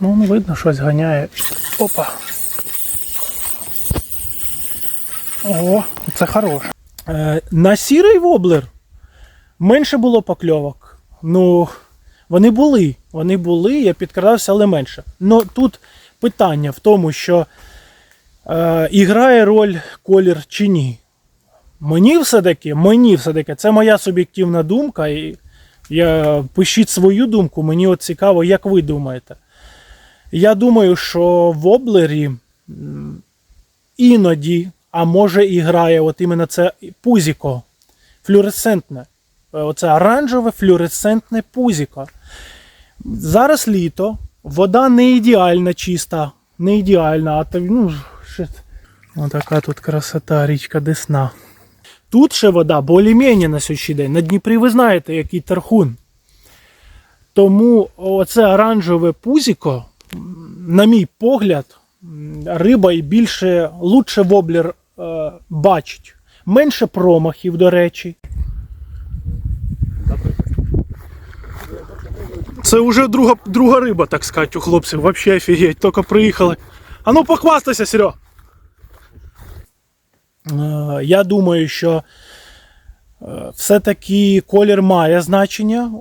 Ну, ну, видно, щось ганяє. Опа. О, це хороше. Е, на сірий воблер менше було покльовок. Ну, вони були. Вони були, я підкрадався, але менше. Ну тут питання в тому, що е, і роль колір чи ні. Мені все-таки, мені все-таки, це моя суб'єктивна думка. І я пишіть свою думку, мені от цікаво, як ви думаєте. Я думаю, що в облері іноді, а може і грає от іменно це пузіко флюоресцентне. Е, Оце оранжеве флюоресцентне пузіко. Зараз літо, вода не ідеальна чиста, не ідеальна, а то, ну, шит. Отака тут красота, річка Десна. Тут ще вода більш-менш на сьогоднішній день. На Дніпрі ви знаєте, який тархун. Тому оце оранжеве пузіко, на мій погляд, риба і більше лучше воблер е, бачить. Менше промахів, до речі. Це вже друга, друга риба, так сказати, у хлопців. Взагалі офігеть, тільки приїхали. А ну похвастайся, Серега. Е, Я думаю, що е, все-таки колір має значення е,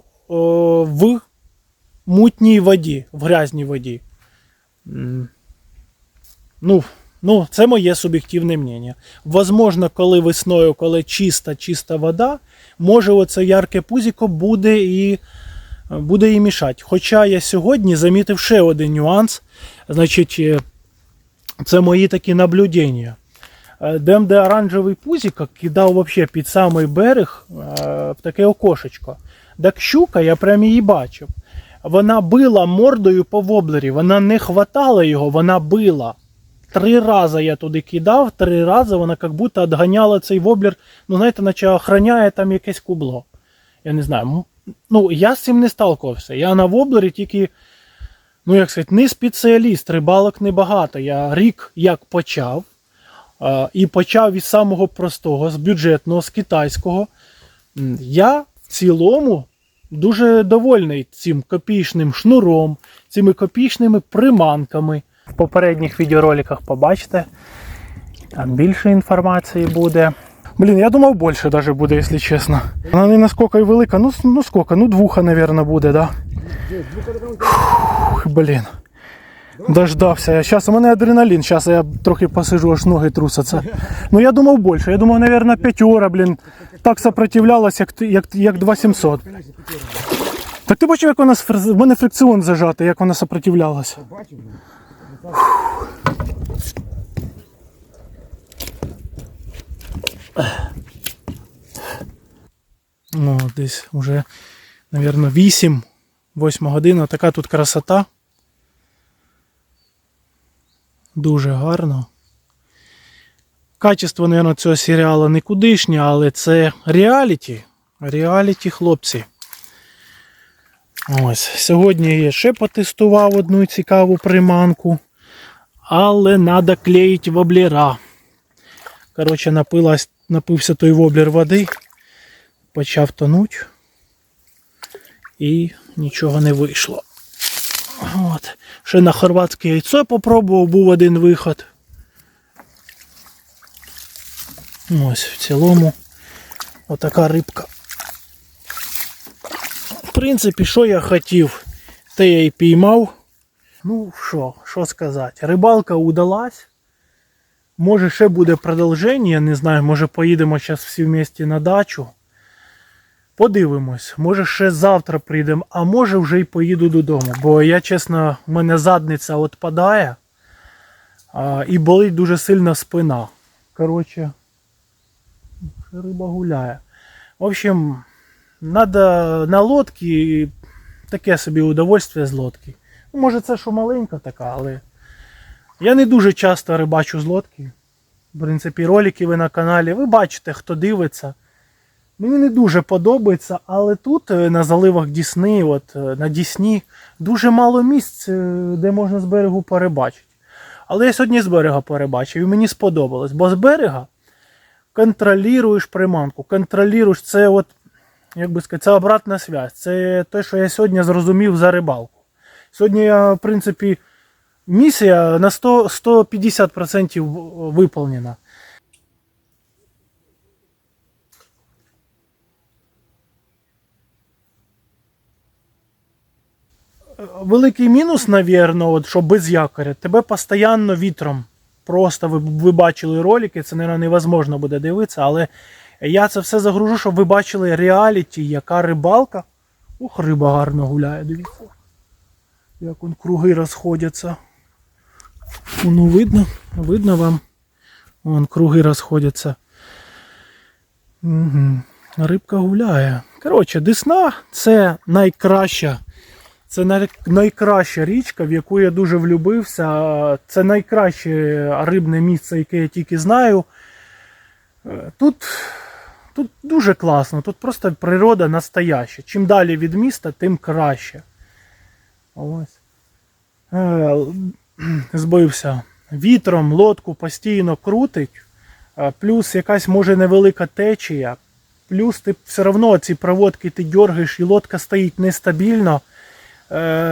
в мутній воді, в грязній воді. Ну, ну, це моє суб'єктивне мнення. Возможно, коли весною, коли чиста, чиста вода, може оце ярке пузіко буде і, буде і мішати. Хоча я сьогодні замітив ще один нюанс. Значить, е, це мої такі наблюдення. Е, Дем, де оранжевий пузіка кидав вообще під самий берег е, в таке окошечко. Так щука, я прям її бачив. Вона била мордою по воблері, вона не хватала його, вона била. Три рази я туди кидав, три рази вона як будто відганяла цей воблер, ну знаєте, наче охороняє там якесь кубло. Я не знаю. Ну, я з цим не сталкувався. Я на воблері тільки, ну як сказати, не спеціаліст, рибалок небагато. Я рік як почав. І почав із самого простого, з бюджетного, з китайського. Я в цілому дуже довольний цим копійчним шнуром, цими копійчними приманками. В попередніх відеороликах побачите. Там більше інформації буде. Блін, я думав більше даже буде, якщо чесно. Вона не наскільки велика, ну, ну скільки, ну двуха, мабуть, буде, да? Фух, блін. Дождався. Зараз у мене адреналін, зараз я трохи посижу, аж ноги трусяться. Ну я думав більше. Я думав, мабуть, п'ятьора, блін. Так сопротивлялась, як, як, як 2700. Так ти бачив, як вона в мене фрикціон зажатий, як вона сопротивлялася. Ну, десь вже, мабуть, 8, 8 година. Така тут красота. Дуже гарно. Качество, мабуть, цього серіалу никудишнє, але це реаліті. Реаліті, хлопці. Ось. Сьогодні я ще потестував одну цікаву приманку. Але треба клеїти воблера. Коротше, напилась, напився той воблер води почав тонуть і нічого не вийшло. От. Ще на хорватське яйцо попробував, був один виход. Ось в цілому отака рибка. В принципі, що я хотів, те я і піймав. Ну що, що сказати, рибалка удалась. Може ще буде продовження, я не знаю, може поїдемо зараз всі вместе на дачу. Подивимось, може ще завтра прийдемо, а може вже й поїду додому. Бо я, чесно, в мене задниця відпадає і болить дуже сильно спина. Коротше, риба гуляє. В общем, надо на лодці таке собі удовольствие з лодки. Ну, Може це що маленька така, але я не дуже часто рибачу з лодки. В принципі, ролики ви на каналі. Ви бачите, хто дивиться. Мені не дуже подобається, але тут е, на заливах Дісни, от е, на Дісні, дуже мало місць, е, де можна з берегу перебачити. Але я сьогодні з берега перебачив і мені сподобалось, бо з берега контролюєш приманку, контролюєш це, от, як би сказати, це обратна связь. Це те, що я сьогодні зрозумів за рибалку. Сьогодні я, в принципі, місія на 100, 150% виповнена. Великий мінус, навірно, що без якоря, тебе постійно вітром. Просто ви, ви бачили ролики, це мабуть, невозможно буде дивитися, але я це все загружу, щоб ви бачили реаліті, яка рибалка. Ух, риба гарно гуляє, дивіться. Як он круги розходяться. Ну, видно, видно вам. Вон круги розходяться. Угу. Рибка гуляє. Коротше, Десна це найкраща. Це найкраща річка, в яку я дуже влюбився. Це найкраще рибне місце, яке я тільки знаю. Е, Тут, тут дуже класно, тут просто природа настояща. Чим далі від міста, тим краще. Ось. Е, Збився. Вітром лодку постійно крутить, е, плюс якась може невелика течія, плюс ти все одно ці проводки ти дергаєш і лодка стоїть нестабільно,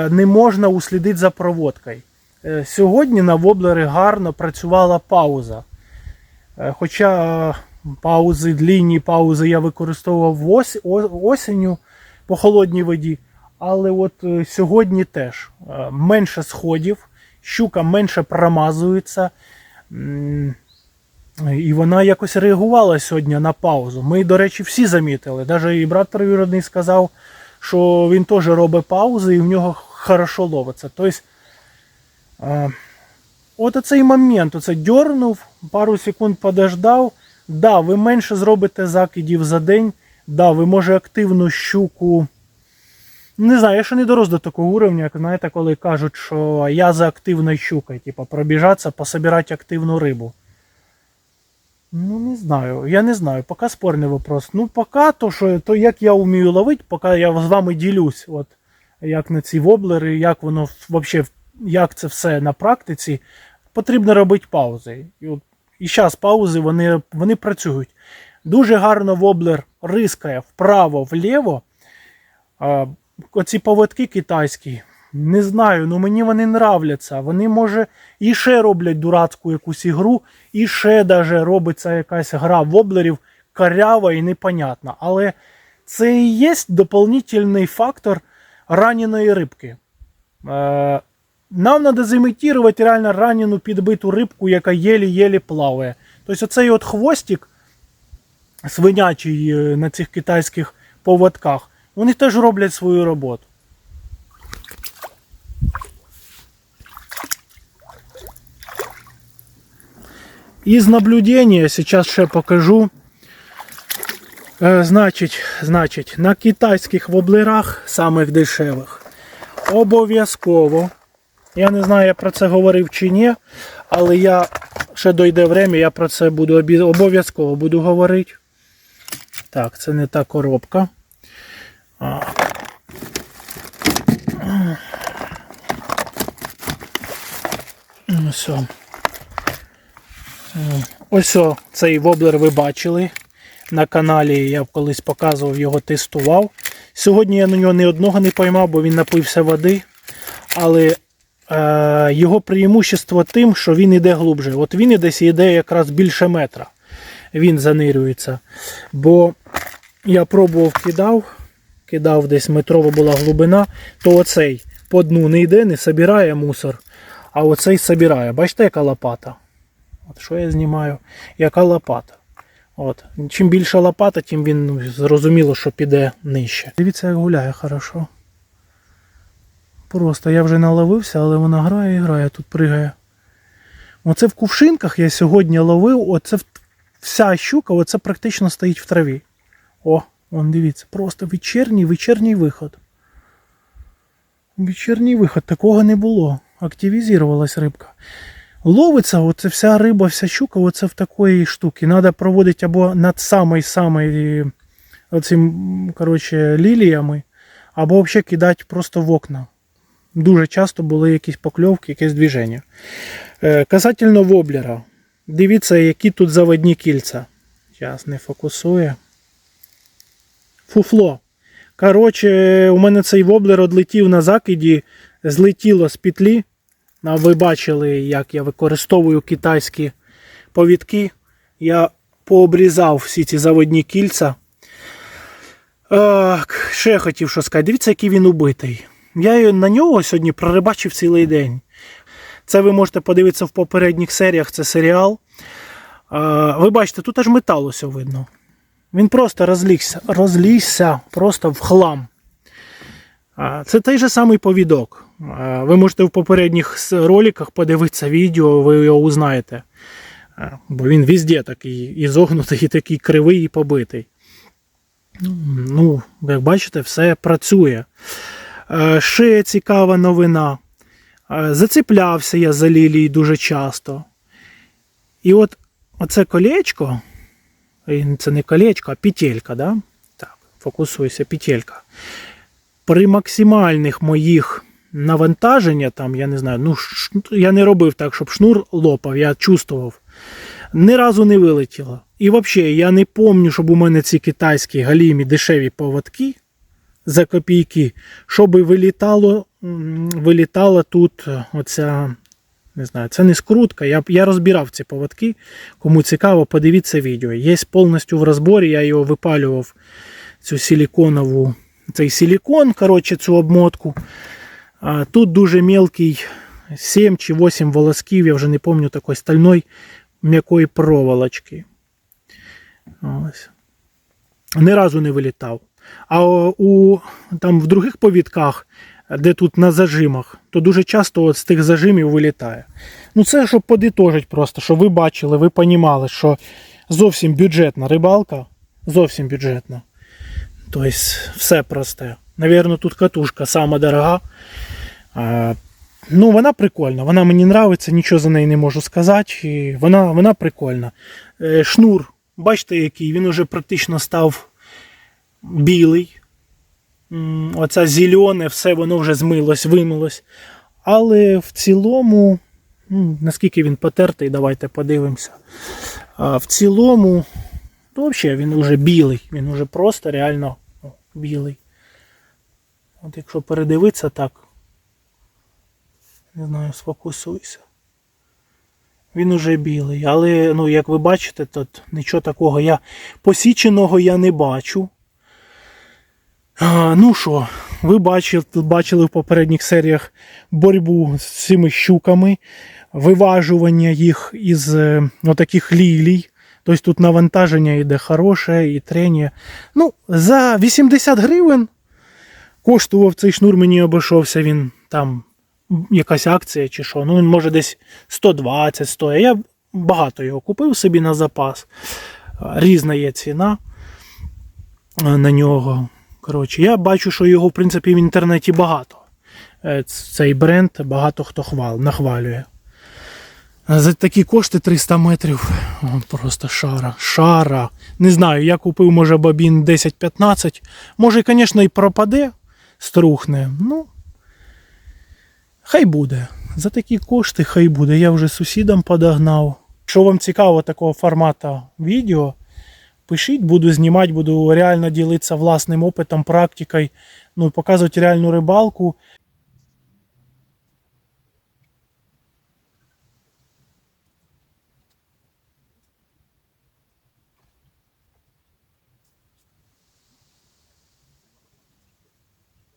не можна услідити за проводкою. Е, Сьогодні на воблери гарно працювала пауза. Е, Хоча е, паузи, длінні паузи я використовував ос, осінню по холодній воді. Але от е, сьогодні теж е, менше сходів, щука менше промазується. І вона якось реагувала сьогодні на паузу. Ми, до речі, всі замітили. Навіть і брат троюродний сказав, що він теж робить паузи і в нього хорошо ловиться. Тобто, от оцей момент, оце дьорнув, пару секунд подождав. Да, ви менше зробите закидів за день. Да, ви може активну щуку. Не знаю, я ще не дорос до такого уровня, як знаєте, коли кажуть, що я за активною щукою, типу, пробіжатися, пособирати активну рибу. Ну, не знаю, я не знаю, поки спорний вопрос. Ну, поки то, що то як я вмію ловити, поки я з вами ділюсь, от як на ці воблери, як воно взагалі, як це все на практиці, потрібно робити паузи. І, от, і зараз паузи вони, вони працюють. Дуже гарно воблер рискає вправо-вліво. Оці поводки китайські, не знаю, ну мені вони нравляться. Вони, може, і ще роблять дурацьку якусь ігру, і ще даже робиться якась гра воблерів карява і непонятна. Але це і є доповнительний фактор раненої рибки. Е, нам треба зімітувати реально ранену підбиту рибку, яка єлі-єлі плаває. Тобто оцей от хвостик свинячий е, на цих китайських поводках, вони теж роблять свою роботу. Із наблюдения сейчас ще покажу. Е, Значить, значить, на китайських воблерах, самих дешевих, обов'язково. Я не знаю, я про це говорив чи ні, але я ще дойде время, я про це буду обов'язково буду говорити. Так, це не та коробка. А. Ось. Ось о, цей воблер ви бачили. На каналі я колись показував його, тестував. Сьогодні я на нього ні одного не поймав, бо він напився води. Але е, його преимущество тим, що він іде глубже. От він і десь йде якраз більше метра. Він занирюється. Бо я пробував кидав, кидав десь метрова була глибина, то оцей по дну не йде, не собирає мусор, а оцей собирає. Бачите, яка лопата? От що я знімаю? Яка лопата? От. Чим більша лопата, тим він ну, зрозуміло, що піде нижче. Дивіться, як гуляє хорошо. Просто я вже наловився, але вона грає і грає, тут пригає. Оце в кувшинках я сьогодні ловив, оце вся щука, оце практично стоїть в траві. О, вон дивіться, просто вечірній, вечірній виход. Вечірній виход, такого не було. Активізувалась рибка. Ловиться, оце вся риба, вся щука, оце в такої штуки. Треба проводити або над коротше, ліліями, або взагалі кидати просто в окна. Дуже часто були якісь покльовки, якесь движення. Е, Казательно воблера. Дивіться, які тут заводні кільця. Зараз не фокусує. Фуфло. Коротше, у мене цей воблер одлетів на закиді злетіло з петлі. Ви бачили, як я використовую китайські повідки. Я пообрізав всі ці заводні кільця. Е, ще хотів що сказати. Дивіться, який він убитий. Я на нього сьогодні прорибачив цілий день. Це ви можете подивитися в попередніх серіях, це серіал. Ви бачите, тут аж метал ось видно. Він просто розлігся, розлігся просто в хлам. Це той же самий повідок. Ви можете в попередніх роликах подивитися відео, ви його узнаєте. Бо він везде такий і зогнутий, і такий кривий і побитий. Ну, як бачите, все працює. Ще цікава новина. Зациплявся я за лілії дуже часто. І от оце колечко, це не колечко, а петелька, да? Так, фокусуйся, петелька. При максимальних моїх навантаження, там, я не знаю, ну, я не робив так, щоб шнур лопав, я чувствував. Ні разу не вилетіло. І взагалі, я не пам'ятаю, щоб у мене ці китайські галімі дешеві поводки за копійки, щоб вилітало, вилітала тут е, оця, не знаю, це не скрутка. Я, я розбирав ці поводки. Кому цікаво, подивіться відео. Є повністю в розборі, я його випалював, цю силіконову, цей силікон, коротше, цю обмотку. Тут дуже мелкий 7 чи 8 волосків, я вже не пам'ятаю такої стальної м'якої проволочки. Ось. Ні разу не вилітав. А у там в других повідках, де тут на зажимах, то дуже часто от з тих зажимів вилітає. Ну це щоб подитожить просто, щоб ви бачили, ви понімали, що зовсім бюджетна рибалка, зовсім бюджетна. Тобто все просте. Навірно, тут катушка сама дорога. Ну, вона прикольна, вона мені подобається, нічого за неї не можу сказати. Вона, вона прикольна. Е, шнур, бачите, який, він уже практично став білий. Оце зелене, все воно вже змилось, вимилось. Але в цілому, наскільки він потертий, давайте подивимося. В цілому, то взагалі він уже білий, він уже просто реально білий. От якщо передивитися так, не знаю, сфокусуйся. Він уже білий, але ну, як ви бачите, тут нічого такого я посіченого я не бачу. А, ну що, ви бачили, бачили в попередніх серіях боротьбу з цими щуками, виважування їх із е, отаких лілій. Тобто тут навантаження йде хороше і трення. Ну, за 80 гривень коштував цей шнур, мені обійшовся він там якась акція чи що. Ну, він може десь 120 стоїть. Я багато його купив собі на запас. Різна є ціна на нього. Коротше, я бачу, що його, в принципі, в інтернеті багато. Е, Цей бренд багато хто хвал, нахвалює. За такі кошти 300 метрів. Просто шара. Шара. Не знаю, я купив, може, бабін 10-15. Може, звісно, і пропаде, струхне. Ну, хай буде. За такі кошти хай буде. Я вже сусідам подогнав. Якщо вам цікаво такого формату відео, пишіть, буду знімати, буду реально ділитися власним опитом, практикою, ну, показувати реальну рибалку.